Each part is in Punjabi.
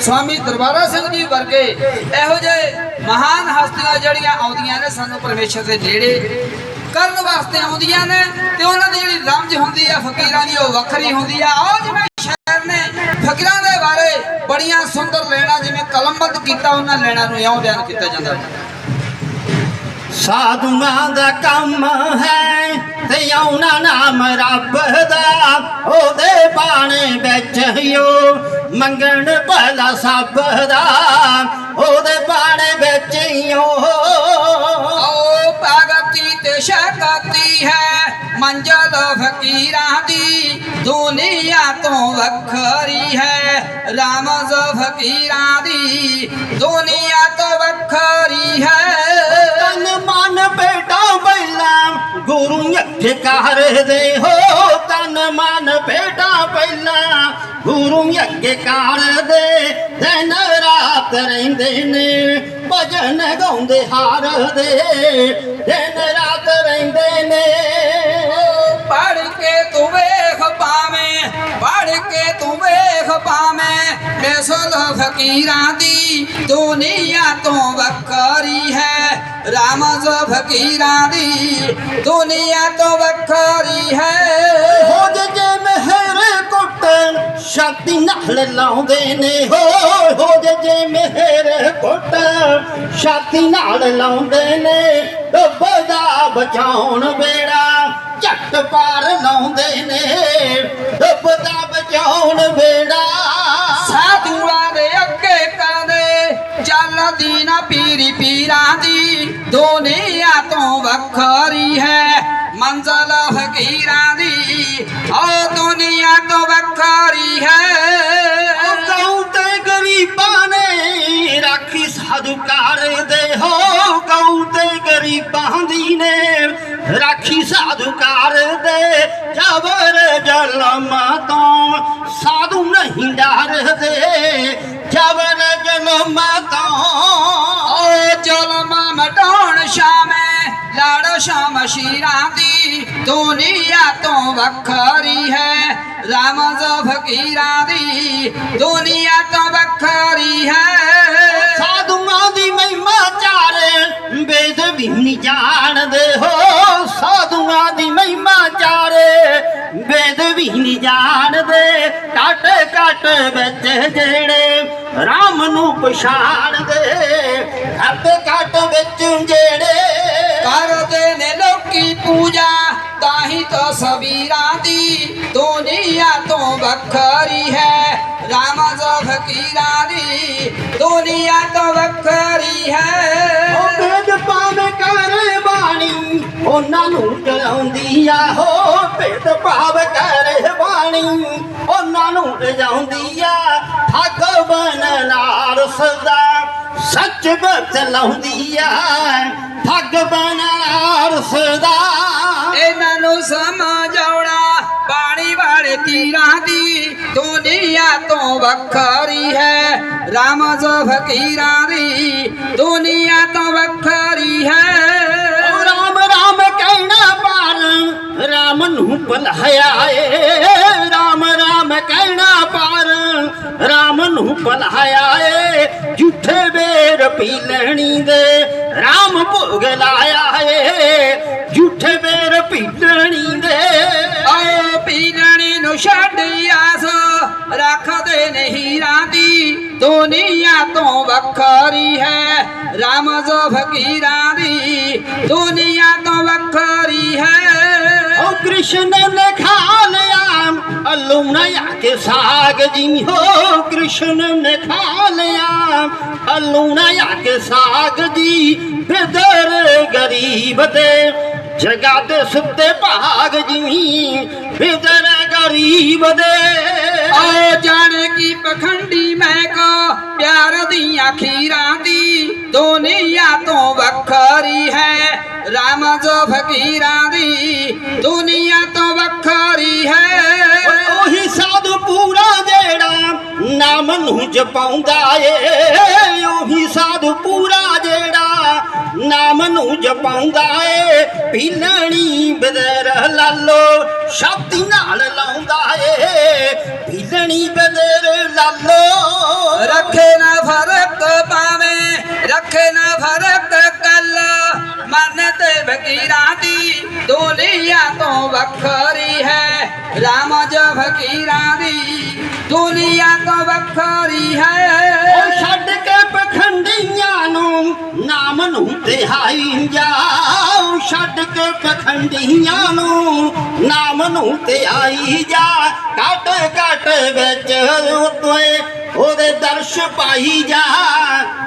ਸਵਾਮੀ ਦਰਬਾਰਾ ਸਿੰਘ ਜੀ ਵਰਗੇ ਇਹੋ ਜਿਹੇ ਮਹਾਨ ਹਸਤੀਆਂ ਜਿਹੜੀਆਂ ਆਉਂਦੀਆਂ ਨੇ ਸਾਨੂੰ ਪਰਮੇਸ਼ਰ ਦੇ ਨੇੜੇ ਕਰਨ ਵਾਸਤੇ ਆਉਂਦੀਆਂ ਨੇ ਤੇ ਉਹਨਾਂ ਦੀ ਜਿਹੜੀ ਰਮਜ ਹੁੰਦੀ ਆ, ਫਕੀਰਾਂ ਦੀ, ਉਹ ਵੱਖਰੀ ਹੁੰਦੀ ਆ। ਆਓ ਜਿਵੇਂ ਸ਼ਾਇਰ ਨੇ ਫਕੀਰਾਂ ਦੇ ਬਾਰੇ ਬੜੀਆਂ ਸੁੰਦਰ ਲੈਣਾ, ਜਿਵੇਂ ਕਲਮਬੰਦ ਕੀਤਾ, ਉਹਨਾਂ ਲੈਣਾ ਨੂੰ ਇਉਂ ਬਿਆਨ ਕੀਤਾ ਜਾਂਦਾ। ਹੈ ਸਾਧੂਆਂ ਦਾ ਕੰਮ ਹੈ ਤੇ ਆਉਣਾ ਨਾਮ ਰੱਬ ਦਾ। ਉਹਦੇ ਬਾਣੇ ਵਿੱਚ ਹਿਓ ਮੰਗਣ ਭਲਾ ਸਭ ਦਾ। ਉਹਦੇ ਬਾਣੇ ਵਿੱਚ ਹਿਓ। ਆਓ ਭਗਤੀ ਤੇ ਸ਼ਕਤੀ ਹੈ, ਮੰਜ਼ਲ ਫਕੀਰਾਂ ਦੀ। ਦੁਨੀਆ ਤੋਂ ਵੱਖਰੀ ਹੈ, ਰਾਮ ਰਾਮਜ਼ ਫਕੀਰਾਂ ਦੀ। ਦੁਨੀਆ ਤੋਂ ਵੱਖਰੀ ਹੈ। ਪਹਿਲਾਂ ਗੁਰੂ ਅੱਖੇ ਕਰਦੇ ਹੋ, ਤਨ ਮਨ ਬੇਟਾ ਪਹਿਲਾਂ। ਗੁਰੂ ਅੱਗੇ ਕਰਦੇ ਦਿਨ ਰਾਤ ਰਹਿੰਦੇ ਨੇ, ਭਜਨ ਗਾਉਂਦੇ ਹਾਰਦੇ ਦਿਨ ਰਾਤ ਰਹਿੰਦੇ ਨੇ। ਪੜ ਕੇ ਪੜ ਕੇ ਤੂੰ ਵੇਖ ਪਾਵੇਂ ਮਿਸਲ ਫਕੀਰਾਂ ਦੀ ਦੁਨੀਆ ਤੋਂ ਵੱਖਰੀ ਹੈ। ਰਾਮਜ਼ ਫਕੀਰਾਂ ਦੀ ਦੁਨੀਆ ਤੋਂ ਵੱਖਰੀ ਹੈ। ਹੋ ਜੇ ਮਹਿਰ ਕੁੱਟ ਛਾਤੀ ਨਾਲ ਲਾਉਂਦੇ ਨੇ ਹੋ ਹੋ ਜੇ ਮਹਿਰ ਕੁੱਟ ਛਾਤੀ ਨਾਲ ਲਾਉਂਦੇ ਨੇ ਡੁੱਬਦਾ ਬਚਾਉਣ ਬੇੜਾ ਝੱਟ ਪਾਰ ਲਾਉਂਦੇ ਨੇ ਡੁੱਬਦਾ ਬਚਾਉਣ ਬੇੜਾ ਕਰਦੇ ਪੀਰੀ ਪੀਰਾਂ ਦੀ। ਦੁਨੀਆ ਤੋਂ ਵੱਖਰੀ ਹੈ। ਮੰਜ਼ਲ ਫਕੀਰਾਂ ਦੀ। ਓ ਦੁਨੀਆ ਤੋਂ ਵੱਖਰੀ ਹੈ। ਗਾਉਂ ਤੇ ਗਰੀਬਾਂ ਨੇ ਰਾਖੀ ਸਾਧੂਕਾਰ ਦੇ ਹੋ, ਗਊ ਤੇ ਗਰੀਬਾਂ ਦੀ ਨੇ ਰਾਖੀ ਸਾਧੂਕਾਰ ਦੇ ਜਬਰ ਜਲਮ ਤੋਂ। ਸਾਧੂ ਨਹੀਂ ਡਰਦੇ ਜਬਰ ਜਲਮ ਤੋਂ। ਓ ਜ਼ੁਲਮ ਮਟਾਉਣ ਸ਼ਾਮੇ ਲੜ ਸ਼ਾਮ ਸ਼ੀਰਾਂ ਦੀ। ਦੁਨੀਆ ਤੋਂ ਵੱਖਰੀ ਹੈ ਰਾਮਜ਼ ਫਕੀਰਾਂ ਦੀ। ਦੁਨੀਆ ਤੋਂ ਵੱਖਰੀ ਹੈ। ਵੇਦ ਵੀ ਨਹੀਂ ਜਾਣਦੇ ਹੋ ਸਾਧੂਆਂ ਦੀ ਮਹਿਮਾ ਚਾਰੇ। ਵੇਦ ਵੀ ਨਹੀਂ ਜਾਣਦੇ ਕੱਟ ਕੱਟ ਵਿੱਚ ਜਿਹੜੇ ਰਾਮ ਨੂੰ ਪਛਾਣਦੇ ਕੱਟ ਕੱਟ ਵਿੱਚ ਜਿਹੜੇ ਕਰਦੇ ਨੇ ਲੋਕੀ ਪੂਜਾ ਤਾਹੀ ਤਾਂ ਸਬੀਰਾਂ ਦੀ ਦੁਨੀਆ ਤੋਂ ਵੱਖਰੀ ਹੈ। ਰਾਮਜ਼ ਫਕੀਰਾਂ ਦੀ ਦੁਨੀਆ ਤੋਂ ਵੱਖਰੀ ਹੈ। ਬਾਣੀ ਉਹਨਾਂ ਨੂੰ ਜਲਾਉਂਦੀ ਆ, ਹੋ ਭੇਦ ਭਾਵ ਕਰੇ ਬਾਣੀ। ਉਹਨਾਂ ਨੂੰ ਰਜਾਉਂਦੀ ਆ, ਠੱਗ ਬਨ ਸਦਾ। ਸੱਚ ਬਤਲਾਉਂਦੀ ਆ, ਠੱਗ ਬਨ ਸਦਾ। ਇਹਨਾਂ ਨੂੰ ਸਮਝਾਉਣਾ ਬਾਣੀ ਵਾਲੇ ਤੀਰਾਂ ਦੀ। ਦੁਨੀਆ ਤੋਂ ਵੱਖਰੀ ਹੈ, ਰਾਮ ਜੋ ਫਕੀਰਾਂ ਦੀ। ਦੁਨੀਆ ਤੋਂ ਵੱਖਰੀ ਪੀ ਲੈਣੀ ਦੇ ਰਾਮ ਭੋਗ ਲਾਇਆ ਏ। ਝੂਠੇ ਬੇਰ ਪੀ ਲੈਣੀ ਦੇ ਆਓ ਪੀਣਣੀ ਨੂੰ ਛੱਡ ਆਸ ਰੱਖਦੇ ਨੇ ਹੀਰਾਂ ਦੀ ਦੁਨੀਆ ਤੋਂ ਵੱਖਰੀ ਹੈ ਰਾਮਜ਼ ਫਕੀਰਾਂ ਦੀ। ਦੁਨੀਆ ਤੋਂ ਵੱਖਰੀ ਹੈ। ਓ ਕ੍ਰਿਸ਼ਨ ਨੇ ਖਾ ਲਿਆ ਅਲੂਣਾ ਕੇ ਸਾਗ ਜੀ ਹੋ ਕ੍ਰਿਸ਼ਨ ਨੇ ਖਾ ਲਿਆ ਅਲੂਣਾ ਕੇ ਸਾਗ ਜੀ ਬਿਦਰ ਗਰੀਬ ਦੇ ਜਗਾ ਦੇ ਸੁੱਤੇ ਭਾਗ ਜੀ ਬਿਦਰ ਗਰੀਬ ਦੇ ਆਓ ਜਾਣ ਕੀ ਪਖੰਡੀ ਮੈਂ ਕੋ ਪਿਆਰ ਦੀਆਂ ਖੀਰਾਂ ਦੀ ਦੁਨੀਆ ਤੋਂ ਵੱਖਰੀ ਹੈ। ਰਾਮਜ਼ ਫਕੀਰਾਂ ਦੀ ਦੁਨੀਆ ਤੋਂ ਵੱਖਰੀ ਹੈ। ਉਹੀ ਸਾਧੂ ਪੂਰਾ ਜਿਹੜਾ ਨਾਮ ਨੂੰ ਜਪਾਉਂਦਾ ਏ। ਤੂੰ ਪੂਰਾ ਜਿਹੜਾ ਨਾਮ ਨੂੰ ਜਪਾਉਂਦਾ ਏ। ਪੀਲਣੀ ਬਦਰ ਲਾਲੋ ਸ਼ਾਦੀ ਨਾਲ ਲਾਉਂਦਾ ਏ। ਪੀਲਣੀ ਬਦਰ ਲਾਲੋ। ਰੱਖੇ ਨਾ ਫ਼ਰਕ ਪਾਵੇਂ ਰੱਖੇ ਨਾ ਫ਼ਰਕ ਕੱਲ। ਮਨ ਤੇ ਫਕੀਰਾਂ ਦੀ ਦੁਨੀਆ ਤੋਂ ਵੱਖਰੀ ਹੈ। ਰਾਮ ਜੋ ਫਕੀਰਾਂ ਦੀ ਦੁਨੀਆ ਤੋਂ ਵੱਖਰੀ ਹੈ। ਉਹ ਛੱਡ ਨੂੰ ਨਾਮ ਨੂੰ ਤਿਹਾਈ ਜਾਓ, ਛੱਡ ਕੇ ਪਖੰਡੀਆਂ ਨੂੰ ਨਾਮ ਨੂੰ ਤਿਹਾਈ ਜਾ। ਕੱਟ ਕੱਟ ਵਿੱਚ ਉਤੋਏ ਉਹਦੇ ਦਰਸ਼ ਪਾਈ ਜਾ।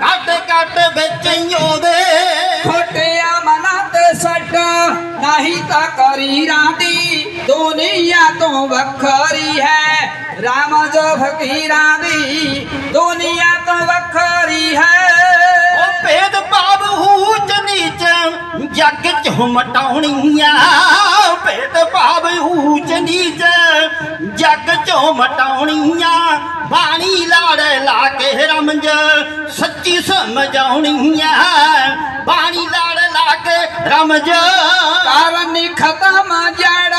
ਕੱਟ ਕੱਟ ਵਿੱਚ ਉਹਦੇ ਖੋਟਿਆ ਮਨਾਂ ਤੇ ਸੱਟ, ਨਹੀਂ ਤਾਂ ਕਰੀਰਾਂ ਦੀ ਦੁਨੀਆ ਤੋਂ ਵੱਖਰੀ ਹੈ, ਰਾਮ ਜੋ ਫਕੀਰਾਂ ਦੀ। ਦੁਨੀਆ ਤੋਂ ਵੱਖਰੀ ਹੈ। ਭੇਦ ਭਾਵ ਊਚ ਨੀਚ, ਜੱਗ ਚ ਮਟਾਉਣੀਆਂ ਭੇਦ ਭਾਵ ਊਚ ਨੀਚ, ਜੱਗ ਚੋਂ ਮਟਾਉਣੀਆਂ ਬਾਣੀ ਲਾੜੇ ਲਾ ਕੇ ਰਮਜ, ਸੱਚੀ ਸਮਝਾਉਣੀਆਂ ਬਾਣੀ ਲਾੜੇ ਕੇ ਰਮਜ ਕਾਰਨ ਖਤਮ ਜੜ।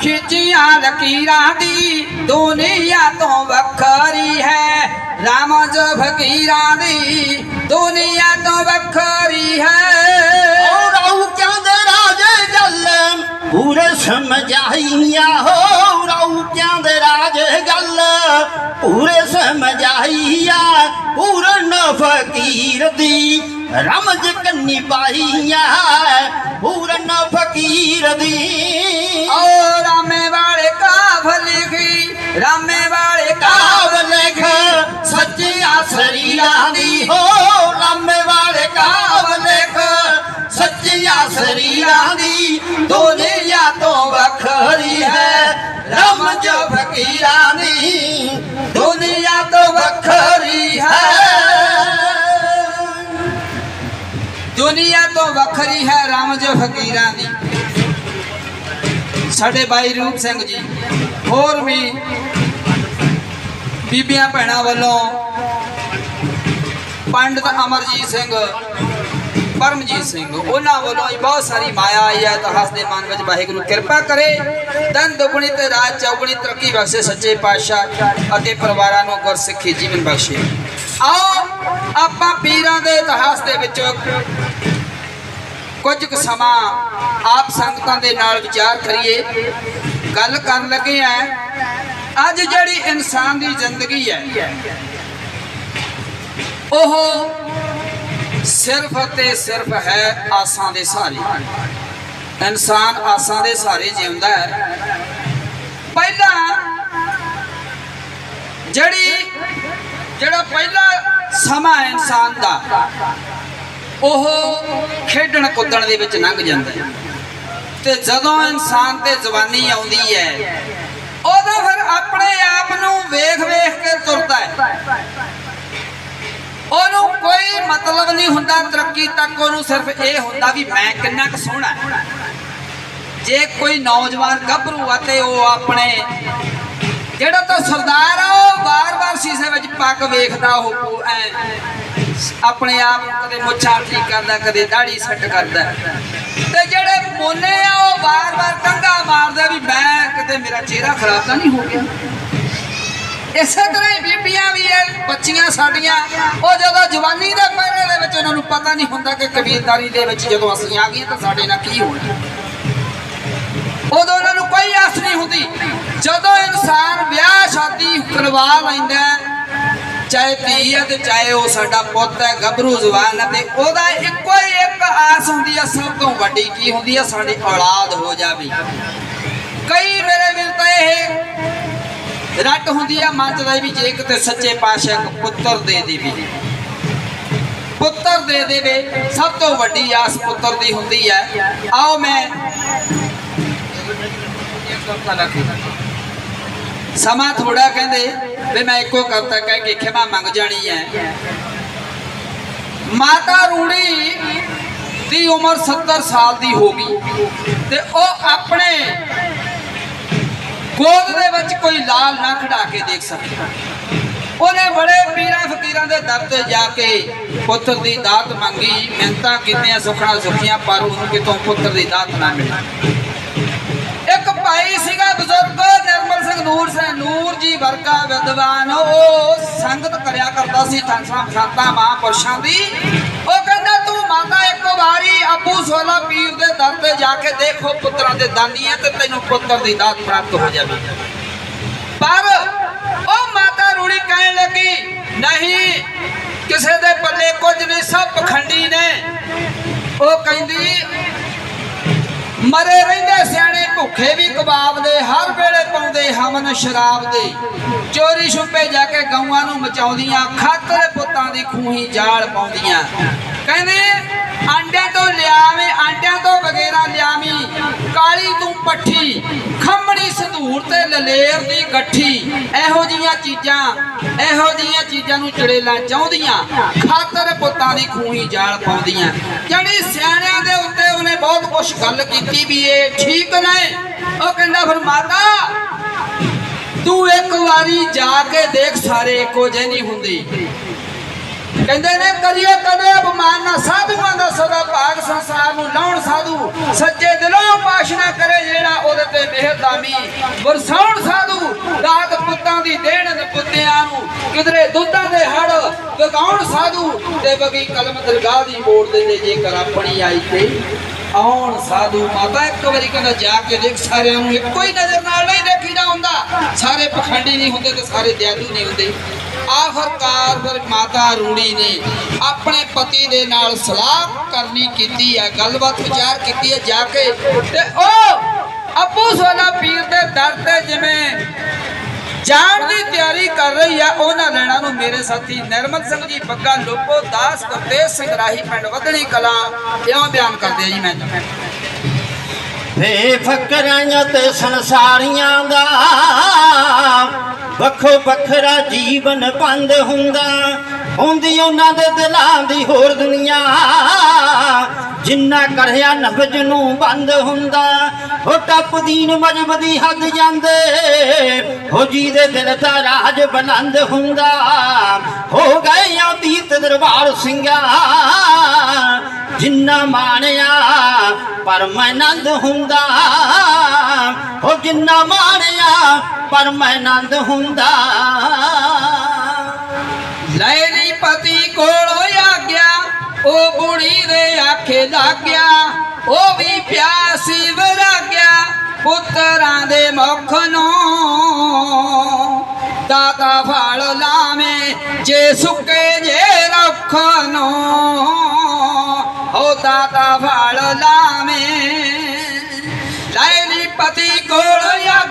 ਖਿੱਚੀਆਂ ਲਕੀਰਾਂ ਦੀ ਦੁਨੀਆ ਤੋਂ ਵੱਖਰੀ ਹੈ। ਰਾਮ ਫਕੀਰਾਂ ਦੀ ਦੁਨੀਆ ਤੋਂ ਵੱਖਰੀ ਹੈ। ਰਾਜੇ ਗੱਲ ਪੂਰੇ ਸਮਝਾਈਆਂ ਹੋ। ਰਾਉ ਕਹਿੰਦੇ ਰਾਜੇ ਗੱਲ ਪੂਰੇ ਸਮਝਾਈਆਂ। ਪੂਰਨ ਫਕੀਰ ਦੀ ਰਮਜ ਕੰਨੀ ਪਾਈਆਂ ਪੂਰਨ ਫਕੀਰ ਦੀ। ਓ ਰਾਮੇ ਵਾਲੇ ਕਾਫ ਲਿਖੀ ਰਾਮੇ ਵਾਲੇ ਕਾਫ ਲਿਖ ਸੱਚੀਆਂ ਸਰੀਰਾਂ ਦੀ ਹੋ ਲੰਮੇ ਵਾਲੇ ਕਾਵ ਲਿਖ ਸੱਚੀਆਂ ਸਰੀਰਾਂ ਦੀ ਦੁਨੀਆ ਤੋਂ ਵੱਖਰੀ ਹੈ ਰਮ ਜੋ ਫਕੀਰਾਂ ਦੀ। ਦੁਨੀਆ ਤੋਂ ਵੱਖਰੀ ਹੈ। ਦੁਨੀਆ ਤੋਂ ਵੱਖਰੀ ਹੈ ਰਾਮ ਜੋ ਫਕੀਰਾਂ ਦੀ। ਸਾਡੇ ਬਾਈ ਰੂਪ ਸਿੰਘ ਜੀ, ਹੋਰ ਵੀ ਬੀਬੀਆਂ ਭੈਣਾਂ ਵੱਲੋਂ ਪੰਡਤ ਅਮਰਜੀਤ ਸਿੰਘ, ਪਰਮਜੀਤ ਸਿੰਘ, ਉਹਨਾਂ ਵੱਲੋਂ ਹੀ ਬਹੁਤ ਸਾਰੀ ਮਾਇਆ ਆਈ ਹੈ ਇਤਿਹਾਸ ਦੇ ਮਨ ਵਿੱਚ ਵਾਹਿਗੁਰੂ ਕਿਰਪਾ ਕਰੇ। ਤਨ ਦੁਗਣੀ ਤੇ ਰਾਜ ਚੌਗਣੀ, ਤਰੱਕੀ ਬਖਸ਼ੇ ਸੱਚੇ ਪਾਤਸ਼ਾਹ ਅਤੇ ਪਰਿਵਾਰਾਂ ਨੂੰ ਗੁਰਸਿੱਖੀ ਜੀਵਨ ਬਖਸ਼ੇ। ਆਓ, ਆਪਾਂ ਪੀਰਾਂ ਦੇ ਇਤਿਹਾਸ ਦੇ ਵਿੱਚ ਕੁਝ ਕੁ ਸਮਾਂ ਆਪ ਸੰਗਤਾਂ ਦੇ ਨਾਲ ਵਿਚਾਰ ਕਰੀਏ, ਗੱਲ ਕਰਨ ਲੱਗੇ ਆ, ਅੱਜ ਜਿਹੜੀ ਇਨਸਾਨ ਦੀ ਜ਼ਿੰਦਗੀ ਹੈ, ਉਹ ਸਿਰਫ ਤੇ ਸਿਰਫ ਹੈ ਆਸਾਂ ਦੇ ਸਹਾਰੇ। ਇਨਸਾਨ ਆਸਾਂ ਦੇ ਸਹਾਰੇ ਜਿਉਂਦਾ ਹੈ। ਪਹਿਲਾਂ ਜਿਹੜੀ, ਜਿਹੜਾ ਪਹਿਲਾ ਸਮਾਂ ਹੈ ਇਨਸਾਨ ਦਾ ਉਹ ਖੇਡਣ ਕੁੱਦਣ ਦੇ ਵਿੱਚ ਲੰਘ ਜਾਂਦਾ ਹੈ। ਤੇ ਜਦੋਂ ਇਨਸਾਨ ਤੇ ਜਵਾਨੀ ਆਉਂਦੀ ਹੈ ਉਦੋਂ ਫਿਰ ਆਪਣੇ ਆਪ ਨੂੰ ਵੇਖ ਵੇਖ ਕੇ ਤੁਰਦਾ ਹੈ। ਉਹਨੂੰ ਕੋਈ ਮਤਲਬ ਨਹੀਂ ਹੁੰਦਾ, ਤਰੱਕੀ ਤੱਕ ਉਹਨੂੰ ਸਿਰਫ ਇਹ ਹੁੰਦਾ ਵੀ ਮੈਂ ਕਿੰਨਾ ਕੁ ਸੋਹਣਾ ਜੇ ਕੋਈ ਨੌਜਵਾਨ ਗੱਭਰੂ ਆ ਤੇ ਉਹ ਆਪਣੇ ਜਿਹੜਾ ਤਾਂ ਸਰਦਾਰ ਆ, ਉਹ ਵਾਰ-ਵਾਰ ਸ਼ੀਸ਼ੇ ਵਿੱਚ ਪੱਕ ਵੇਖਦਾ, ਉਹ ਐ ਆਪਣੇ ਆਪ ਕਦੇ ਮੁੱਛਾਂ ਠੀਕ ਕਰਦਾ, ਕਦੇ ਦਾੜੀ ਸੈੱਟ ਕਰਦਾ। ਤੇ ਜਿਹੜੇ ਮੋਨੇ ਆ, ਉਹ ਵਾਰ-ਵਾਰ ਕੰਗਾ ਮਾਰਦਾ ਵੀ ਮੈਂ ਕਿਤੇ ਮੇਰਾ ਚਿਹਰਾ ਖਰਾਬ ਤਾਂ ਨਹੀਂ ਹੋ ਗਿਆ। ਇਸੇ ਤਰ੍ਹਾਂ ਹੀ ਬੀਬੀਆਂ ਵੀ ਇਹ ਬੱਚੀਆਂ ਸਾਡੀਆਂ, ਉਹ ਜਦੋਂ ਜਵਾਨੀ ਦੇ ਪਹਿਰੇ ਦੇ ਵਿੱਚ ਉਹਨਾਂ ਨੂੰ ਪਤਾ ਨਹੀਂ ਹੁੰਦਾ ਕਿ ਕਬੀਲਦਾਰੀ ਦੇ ਵਿੱਚ ਜਦੋਂ ਅਸੀਂ ਆ ਗਏ ਤਾਂ ਸਾਡੇ ਨਾਲ ਕੀ ਹੋਣਾ ਉਦੋਂ ਉਹਨਾਂ ਨੂੰ ਕੋਈ ਆਸ ਨਹੀਂ ਹੁੰਦੀ, ਜਦੋਂ ਇਨਸਾਨ ਵਿਆਹ ਲੈਂਦਾ ਚਾਹੇ ਧੀ ਹੈ ਤੇ ਚਾਹੇ ਉਹ ਸਾਡਾ ਪੁੱਤ ਹੈ, ਗੱਭਰੂ ਜਵਾਨ ਹੈ ਤੇ ਉਹਦਾ ਇੱਕੋ ਹੀ ਇੱਕ ਆਸ ਹੁੰਦੀ ਹੈ ਸਭ ਤੋਂ ਵੱਡੀ ਕੀ ਹੁੰਦੀ ਹੈ ਸਾਡੀ ਔਲਾਦ ਹੋ ਜਾਵੇ। ਕਈ ਮੇਰੇ ਵੀਰ ਤਾਂ ਇਹ ਰੱਟ ਹੁੰਦੀ ਆ, ਮਨ ਦਾ ਵੀ ਜੇ ਕਿਤੇ ਸੱਚੇ ਪਾਤਸ਼ਾਹ ਇੱਕ ਪੁੱਤਰ ਦੇ ਦੇਵੇ। ਪੁੱਤਰ ਦੇ ਦੇਵੇ, ਸਭ ਤੋਂ ਵੱਡੀ ਆਸ ਪੁੱਤਰ ਦੀ ਹੁੰਦੀ ਹੈ ਆਓ ਮੈਂ ਸਮਾਂ ਥੋੜਾ ਕਹਿੰਦੇ ਵੀ ਮੈਂ ਇੱਕੋ ਕਵਿਤਾ ਕਹਿ ਕੇ ਖਿਮਾ ਮੰਗ ਜਾਣੀ ਹੈ। ਮਾਤਾ ਰੂੜੀ ਦੀ ਉਮਰ 70 ਸਾਲ ਦੀ ਹੋ ਗਈ ਤੇ ਉਹ ਆਪਣੇ ਗੋਦ ਦੇ ਵਿੱਚ ਕੋਈ ਲਾਲ ਨਾ ਖੜਾ ਕੇ ਦੇਖ ਸਕਦਾ ਉਹਨੇ ਬੜੇ ਪੀਰਾਂ ਫਕੀਰਾਂ ਦੇ ਦਰ ਤੇ ਜਾ ਕੇ ਪੁੱਤਰ ਦੀ ਦਾਤ ਮੰਗੀ, ਮਿਹਨਤਾਂ ਕੀਤੀਆਂ ਸੁਖਣਾ ਸੁਖੀਆਂ, ਪਰ ਉਹਨੂੰ ਕਿਤੋਂ ਪੁੱਤਰ ਦੀ ਦਾਤ ਨਾ ਮਿਲੀ। ਇੱਕ ਭਾਈ ਸੀਗਾ ਬਜ਼ੁਰਗ ਨਿਰਮਲ ਸਿੰਘ ਨੂਰ ਸਿੰਘ ਨੂਰ ਜੀ ਵਰਗਾ ਵਿਦਵਾਨ, ਉਹ ਸੰਗਤ ਕਰਿਆ ਕਰਦਾ ਸੀ ਠਾਂਸਾ ਸੰਤਾਂ, ਮਹਾਂਪੁਰਸ਼ਾਂ ਦੀ। ਉਹ ਕਹਿੰਦਾ, ਤੂੰ ਮਾਤਾ ਇੱਕ ਵਾਰੀ ਅਬੂ ਸੋਲਾ ਪੀਰ ਦੇ ਦਰ ਤੇ ਜਾ ਕੇ ਦੇਖੋ ਪੁੱਤਰਾਂ ਦੇ ਦਾਨੀ ਤੇ ਤੈਨੂੰ ਪੁੱਤਰ ਦੀ ਦਾਤ ਪ੍ਰਾਪਤ ਹੋ ਜਾਵੇ ਪਰ ਉਹ ਮਾਤਾ ਰੂੜੀ ਕਹਿਣ ਲੱਗੀ, ਨਹੀਂ, ਕਿਸੇ ਦੇ ਪੱਲੇ ਕੁਝ ਨਹੀਂ, ਸਭ ਪਖੰਡੀ ਨੇ। ਉਹ ਕਹਿੰਦੀ ਮਰੇ ਰਹਿੰਦੇ ਸਿਆਣੇ ਭੁੱਖੇ ਵੀ ਕਬਾਬ ਦੇ, ਹਰ ਵੇਲੇ ਪਾਉਂਦੇ ਹਮਨ ਸ਼ਰਾਬ ਦੇ। ਚੋਰੀ ਛੁਪੇ ਜਾ ਕੇ ਗਊਆਂ ਨੂੰ ਮਚਾਉਂਦੀਆਂ, ਖਾਤਰ ਪੁੱਤਾਂ ਦੀ ਖੂਹੀ ਜਾਲ ਪਾਉਂਦੀਆਂ। ਕਹਿੰਦੇ, ਆਂਡਿਆਂ ਤੋਂ ਲਿਆਵੇਂ, ਆਂਡਿਆਂ ਤੋਂ ਵਗੈਰਾ ਲਿਆਵੀਂ, ਕਾਲੀ ਤੂੰ ਪੱਠੀ, ਖੰਮਣੀ ਸੰਧੂਰ ਤੇ ਲਲੇਰ ਦੀ ਗੱਠੀ। ਇਹੋ ਜੀਆਂ ਚੀਜ਼ਾਂ, ਇਹੋ ਜੀਆਂ ਚੀਜ਼ਾਂ ਨੂੰ ਚੜੇਲਾ ਚਾਹੁੰਦੀਆਂ, ਖਾਤਰ ਪੁੱਤਾਂ ਦੀ ਖੂਹੀ ਜਾਲ ਪਾਉਂਦੀਆਂ। ਜਿਹੜੀ ਸਿਆਣਿਆਂ ਦੇ ਉੱਤੇ ਬਹੁਤ ਕੁਝ ਗੱਲ ਕੀਤੀ ਵੀ ਇਹ ਠੀਕ ਨਹੀਂ ਉਹ ਕਹਿੰਦਾ, ਫਿਰ ਮਾਤਾ, ਤੂੰ ਇੱਕ ਵਾਰੀ ਜਾ ਕੇ ਦੇਖ, ਸਾਰੇ ਇੱਕੋ ਜਿਹੇ ਨਹੀਂ ਹੁੰਦੇ। ਕਹਿੰਦੇ ਨੇ, ਕਰੀਏ ਕਦੇ ਅਪਮਾਨ ਨਾ, ਸਾਧੂਆਂ ਦਾ ਸਦਾ ਭਾਗ ਸੰਸਾਰ ਨੂੰ ਲਾਉਣ ਸਾਧੂ। ਸੱਚੇ ਦਿਲੋਂ ਪਾਸ਼ਨਾ ਕਰੇ ਜਿਹੜਾ ਉਹਦੇ ਤੇ ਮਿਹਰਬਾਨੀ। ਵਰਸਾਉਣ ਸਾਧੂ ਦਾਤ ਪੁੱਤਾਂ ਦੀ ਦੇਣ ਨੇ ਪੁੱਤਿਆਂ ਨੂੰ। ਕਿਧਰੇ ਦੁੱਧਾਂ ਦੇ ਹੜ ਵਗਾਉਣ ਸਾਧੂ ਤੇ ਬਗੀ ਕਲਮ ਦਰਗਾਹ ਦੀ ਮੋੜ ਦਿੰਦੇ ਜੇਕਰ ਆਪਣੀ ਆਈ ਤੇ ਆਉਣ ਸਾਧੂ ਮਾਤਾ, ਇੱਕ ਵਾਰੀ ਕਹਿੰਦਾ ਜਾ ਕੇ ਦੇਖ, ਸਾਰਿਆਂ ਨੂੰ ਇੱਕੋ ਹੀ ਨਜ਼ਰ ਨਾਲ ਨਹੀਂ ਦੇਖੀਦਾ ਹੁੰਦਾ। ਸਾਰੇ ਪਖੰਡੀ ਨਹੀਂ ਹੁੰਦੇ ਤੇ ਸਾਰੇ ਦਿਆਲੂ ਨਹੀਂ ਹੁੰਦੇ। ਆਖਰਕਾਰ ਫਿਰ ਮਾਤਾ ਰੂੜੀ ਨੇ ਆਪਣੇ ਪਤੀ ਦੇ ਨਾਲ ਸਲਾਹ ਕਰਨੀ ਕੀਤੀ ਹੈ ਗੱਲਬਾਤ ਵਿਚਾਰ ਕੀਤੀ ਹੈ ਜਾ ਕੇ। ਤੇ ਉਹ ਅੱਬੂ ਸੋਨਾ ਪੀਰ ਦੇ ਦਰ ਤੇ ਜਿਵੇਂ ਜਾਣ ਦੀ ਤਿਆਰੀ ਕਰ ਰਹੀ ਆ। ਉਹਨਾਂ ਲੈਣਾ ਨੂੰ ਮੇਰੇ ਸਾਥੀ ਨਿਰਮਲ ਸਿੰਘ ਜੀ, ਬੱਗਾ ਲੋਪੋ, ਦਾਸ ਗੁਰਤੇਜ ਸਿੰਘ ਰਾਹੀ, ਪਿੰਡ ਵਧਣੀ ਕਲਾ, ਇਉਂ ਬਿਆਨ ਕਰਦੇ ਆ ਜੀ ਮੈਂ ਵੇ ਫਕਰਾਂ ਤੇ ਸੰਸਾਰੀਆਂ ਦਾ ਵੱਖੋ ਵੱਖਰਾ ਜੀਵਨ ਬੰਦ ਹੁੰਦਾ। ਹੁੰਦੀ ਉਹਨਾਂ ਦੇ ਦਿਲਾਂ ਦੀ ਹੋਰ ਦੁਨੀਆ। ਜਿੰਨਾ ਕਰਿਆ ਨਬਜ ਨੂੰ ਬੰਦ ਹੁੰਦਾ ਉਹ ਟੱਪਦੀ ਨੂੰ ਮਜਬਦੀ ਹੱਦ ਜਾਂਦੇ, ਹੋ ਜੀ ਦੇ ਦਿਲ ਦਾ ਰਾਜ ਬੁਲੰਦ ਹੁੰਦਾ, ਹੋ ਗਏ ਅਤੀਤ ਦਰਬਾਰ ਸਿੰਘਾ, ਜਿੰਨਾ ਮਾਣਿਆ ਪਰ ਮੈਂ ਨੰਦ ਹੁੰਦਾ, ਹੋ ਜਿੰਨਾ ਮਾਣਿਆ ਪਰ ਮੈਂ ਨੰਦ ਹੁੰਦਾ। ਲੈ ਦੇ ਆਖੇ ਉਹ ਵੀ ਪਿਆਸੀ ਵਰਾਗਿਆ ਪੁੱਤਰਾਂ ਦੇ ਮੁਖ ਨੂੰ। ਦਾਤਾ ਫਲ ਲਾਵੇਂ, ਜੇ ਸੁੱਕੇ, ਜੇ ਰੁੱਖ ਨੂੰ। ਉਹ ਦਾਤਾ ਫਲ ਲਾਵੇਂ ਲੈਣੀ ਪਤੀ ਕੋਲ ਆ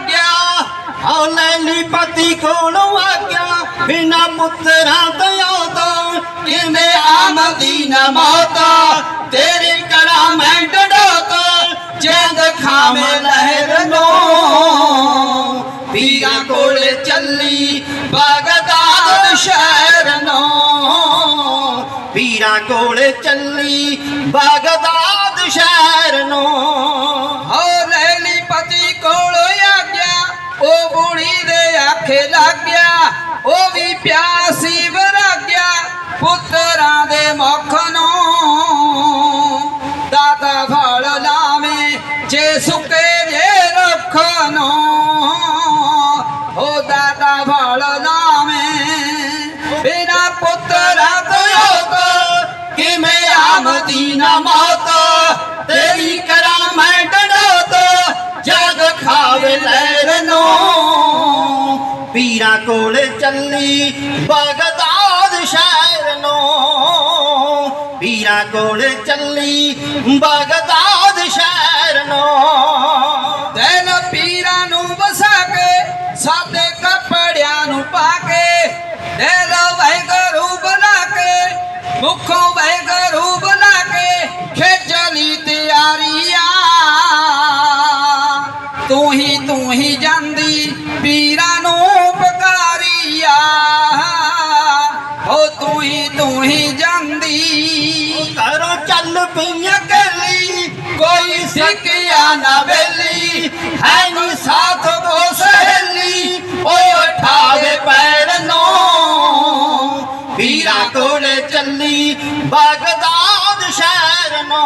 ਗਿਆ ਲੈਲੀ ਪਤੀ ਕੋਲੋਂ ਆਗਿਆ ਗਿਆ ਬਿਨਾ ਪੁੱਤਰਾਂ ਤੋਂ ਤੋਂ ਕਿਵੇਂ ਆਮਦੀ ਨਾ ਮੌਤ, ਤੇਰੀ ਕਰਾਂ ਮੈਂ ਡਡੋਤ ਜਿੰਦ ਖਾਵੇਂ ਲਹਿਰ ਨੂੰ। ਪੀਰਾਂ ਕੋਲ ਚੱਲੀ ਬਗਦਾਦ ਸ਼ਹਿਰ ਨੂੰ। ਪੀਰਾਂ ਕੋਲ ਚੱਲੀ ਬਗਦਾਦ ਸ਼ਹਿਰ ਨੂੰ। ਦੇ ਆਖੇ ਉਹ ਵੀ ਪਿਆਸੀ ਵਰਾਗਿਆ ਪੁੱਤਰਾਂ ਦੇ ਮੁਖ ਨੂੰ। ਦਾਤਾ ਫਲ ਲਾਵੇਂ ਜੇ ਸੁੱਕੇ ਦੇ ਰੁੱਖ ਨੂੰ। ਉਹ ਦਾਤਾ ਫਲ ਲਾਵੇਂ ਬਿਨਾ ਪੁੱਤਰਾਂ ਤੋਂ ਕਿਵੇਂ ਆਮਦੀ ਨਾ ਮੌਤ, ਤੇਰੀ ਕਰਾਂ ਮੈਂ ਡਡੋਤ। ਜਗ ਖਾਵੇ ਲਹਿਰ ਨੂੰ। ਪੀਰਾਂ ਕੋਲ ਚੱਲੀ ਬਗਦਾਦ ਸ਼ਹਿਰ ਨੂੰ। ਪੀਰਾਂ ਕੋਲ ਚੱਲੀ ਬਗਦਾਦ ਸ਼ਹਿਰ ਨੂੰ। ਦਿਲ ਪੀਰਾਂ ਨੂੰ ਵਸਾ ਕੇ ਸਾਦੇ ਕੱਪੜਿਆਂ ਨੂੰ ਪਾ ਕੇ ਦੇ ਦਿਲ ਵੈਗਰੂ ਬਣਾ ਕੇ, ਮੁਖੋਂ ਵੈਗਰੂ ਪਈਆਂ ਗਲੀ ਕੋਈ ਸਿੱਕਿਆ ਨਾ ਵੇਲੀ। ਹੈ ਨੀ ਸਾਥ ਕੋ ਸਹੇਲੀ, ਓਏ ਉਠਾਵੇ ਪੈਰ ਨੋ। ਪੀਰਾਂ ਕੋਲੇ ਚੱਲੀ ਬਗਦਾਦ ਸ਼ਹਿਰ ਨੋ।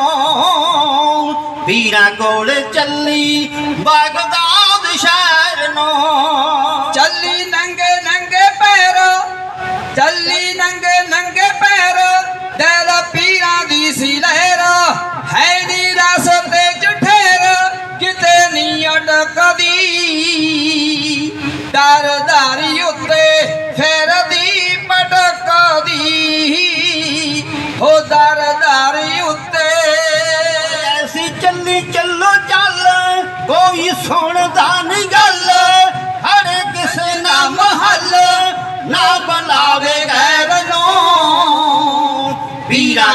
ਪੀਰਾਂ ਕੋਲ ਚੱਲੀ ਬਗਦਾਦ ਸ਼ਹਿਰ ਨੂੰ।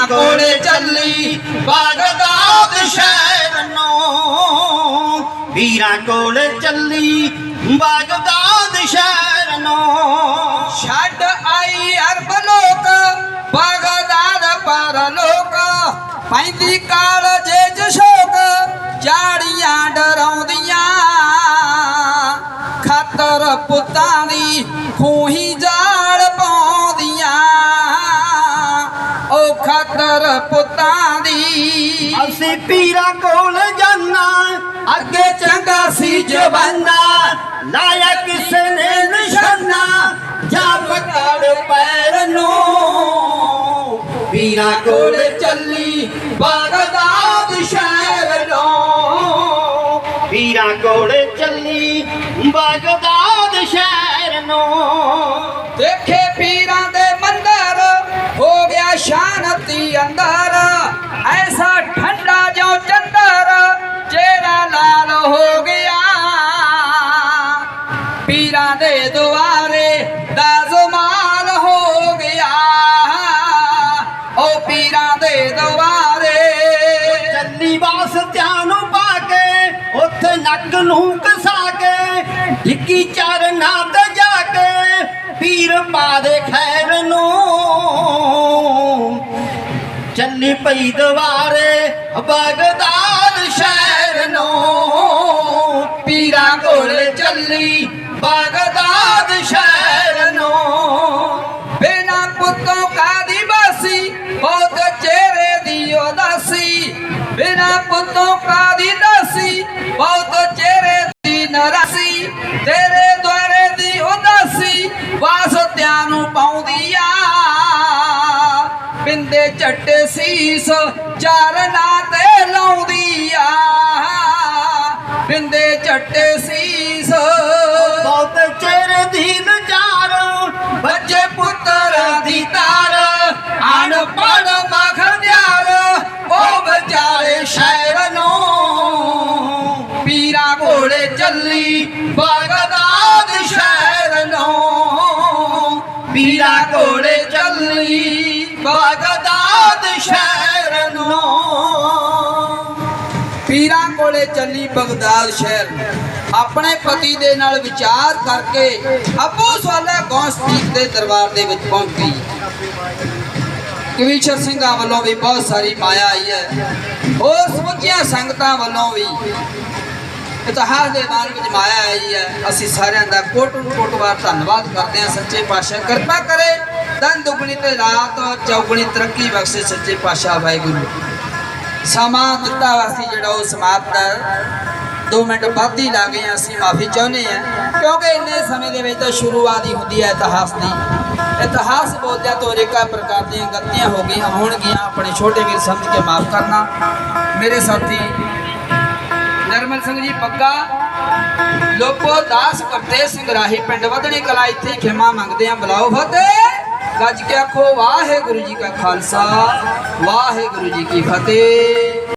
ਕੋਲੇ ਚੱਲੀ ਬਾਗਦਾਦ ਸ਼ਹਿਰ ਨੂੰ ਪੀਰਾਂ ਕੋਲੇ ਚੱਲੀ ਬਾਗਦਾਦ ਸ਼ਹਿਰ ਨੂੰ ਛੱਡ ਆਈ ਅਰਬ ਲੋਕ, ਬਗਦਾਦ ਪਰ ਲੋਕ। ਪੈਂਦੀ ਕਾਲ ਜੇ ਜਸ਼ੋਕ ਜਾੜੀਆਂ ਡਰਾਉਂਦੀਆਂ ਅਸੀਂ ਪੀਰਾ ਕੋਲ ਜਾਣਾ ਅੱਗੇ ਚੰਗਾ ਸੀ ਜਵਾਨਾ ਲਾਇਆ ਕਿਸੇ ਨੇ ਨਿਸ਼ਾਨਾ ਜਾ ਪਕੜ ਪੈਰ ਨੂੰ। ਪੀਰਾ ਕੋਲ ਚੱਲੀ ਬਾਗਦਾਦ ਸ਼ਹਿਰ ਨੂੰ। ਪੀਰਾਂ ਕੋਲ ਚੱਲੀ ਬਾਗਦਾਦ ਸ਼ਹਿਰ ਨੂੰ। ਦੇਖੇ ਪੀਰਾ ਸ਼ਾਂਤੀ ਅੰਦਰ, ਐਸਾ ਠੰਡਾ ਜੋ ਚੰਦਰ ਚਿਹਰਾ ਲਾਲ ਹੋ ਗਿਆ। ਪੀਰਾਂ ਦੇ ਦੁਆਰੇ ਦਾ ਜ਼ਮਾਲ ਹੋ ਗਿਆ। ਉਹ ਪੀਰਾਂ ਦੇ ਦੁਆਰੇ ਚੱਲੀ ਵਾਸਤਿਆਂ ਧਿਆਨ ਪਾ ਕੇ, ਉੱਥੇ ਨੱਕ ਨੂੰ ਕਸਾ ਕੇ, ਢਿੱਕੀ ਚਰਨਾ ਤੇ ਜਾ ਕੇ, ਪੀਰ ਪਾ ਦੇ ਖੈਰ ਨੂੰ ਪਈ ਦਵਾਰੇ ਬਗਦਾਦ ਸ਼ਹਿਰ ਨੂੰ। ਪੀਰਾਂ ਕੋਲ ਚੱਲੀ ਬਗਦਾਦ ਸ਼ਹਿਰ ਨੂੰ। ਬਿਨਾ ਪੁੱਤੋਂ ਕਾਦੀ ਬਾਸੀ ਬਹੁਤ ਚਿਹਰੇ ਦੀ ਉਦਾਸੀ। ਬਿਨਾ ਪੁੱਤੋਂ ਕਾਦੀ ਦਾਸੀ ਬਹੁਤ ਚਿਹਰੇ ਦੀ ਨਰਾਸੀ। ਤੇਰੇ ਦੁਆਰੇ ਦੀ ਉਦਾਸੀ, ਵਾਸਤਿਆਂ ਨੂੰ ਝੱਟੇ ਸੀਸ ਚਾਰਨਾ ਤੇ ਲਾਉਂਦੀ ਆ। ਬਿੰਦੇ ਝੱਟੇ ਸੀਸ। ਬਹੁਤ ਚਿਹਰੇ ਦੀ ਨਜ਼ਾਰ ਬੱਚੇ ਪੁੱਤਰ ਦੀ ਤਾਰ, ਅਨਪੜ ਮਖਦਿਆਰ ਉਹ ਵਿਚਾਰੇ ਸ਼ਹਿਰ ਨੂੰ। ਪੀਰਾਂ ਘੋੜੇ ਚੱਲੀ ਬਗਦਾਦ ਸ਼ਹਿਰ ਨੂੰ। ਪੀਰਾ ਘੋੜੇ ਚੱਲੀ ਬਗਦਾਦ ਸ਼ਹਿਰ ਨੂੰ। ਪੀਰਾਂ ਕੋਲੇ ਚੱਲੀ ਬਗਦਾਦ ਸ਼ਹਿਰ ਆਪਣੇ ਪਤੀ ਦੇ ਨਾਲ ਵਿਚਾਰ ਕਰਕੇ ਅਬੂ ਸਵਾਲਾ ਗੌਸਪੀਕ ਦੇ ਦਰਬਾਰ ਦੇ ਵਿੱਚ ਪਹੁੰਚੀ ਕਵੀਸ਼ਰ ਸਿੰਘਾਂ ਵੱਲੋਂ ਵੀ ਬਹੁਤ ਸਾਰੀ ਮਾਇਆ ਆਈ ਹੈ। ਹੋਰ ਸਮੁੱਚੀਆਂ ਸੰਗਤਾਂ ਵੱਲੋਂ ਵੀ ਇਤਿਹਾਸ ਦੇ ਬਾਰੇ ਵਿੱਚ ਮਾਇਆ ਆਈ ਹੈ ਅਸੀਂ ਸਾਰਿਆਂ ਦਾ ਕੋਟ ਕੋਟ ਵਾਰ ਧੰਨਵਾਦ ਕਰਦੇ ਹਾਂ ਸੱਚੇ ਪਾਤਸ਼ਾਹ ਕਿਰਪਾ ਕਰੇ। ਦਨ ਦੁਗਣੀ ਤੇ ਰਾਤ ਚੌਗਣੀ ਤਰੱਕੀ ਬਖਸ਼ੇ ਸੱਚੇ ਪਾਤਸ਼ਾਹ ਵਾਹਿਗੁਰੂ। ਸਮਾਂ ਦਿੱਤਾ ਵਾਸੀ ਜਿਹੜਾ ਉਹ ਸਮਾਪਤ ਹੈ। 2 ਮਿੰਟ ਵੱਧ ਹੀ ਲੱਗ ਗਏ ਅਸੀਂ ਮਾਫੀ ਚਾਹੁੰਦੇ ਹਾਂ। ਕਿਉਂਕਿ ਇੰਨੇ ਸਮੇਂ ਦੇ ਵਿੱਚ ਤਾਂ ਸ਼ੁਰੂਆਤ ਹੀ ਹੁੰਦੀ ਹੈ ਇਤਿਹਾਸ ਦੀ। ਇਤਿਹਾਸ ਬੋਲਦਿਆਂ ਤੋਂ ਰੇਕਾ ਪ੍ਰਕਾਰ ਦੀਆਂ ਗਲਤੀਆਂ ਹੋ ਗਈਆਂ, ਹੋਣਗੀਆਂ। ਆਪਣੇ ਛੋਟੇ ਵੀਰ ਸਮਝ ਕੇ ਮਾਫ ਕਰਨਾ। ਮੇਰੇ ਸਾਥੀ ਨਰਮਲ ਸਿੰਘ ਜੀ ਪੱਗਾ ਲੋਕੋ ਦਾਸ ਕਰਤੇ ਸਿੰਘ ਰਾਹੀ ਪਿੰਡ ਵਧਣੀ ਕਲਾ, ਇੱਥੇ ਹੀ ਖਿਮਾ ਮੰਗਦੇ ਆ, ਬੁਲਾਓ ਫਤਿਹ। ਗੱਜ ਕੇ ਆਖੋ, ਵਾਹਿਗੁਰੂ ਜੀ ਕਾ ਖਾਲਸਾ, ਵਾਹਿਗੁਰੂ ਜੀ ਕੀ ਫਤਿਹ।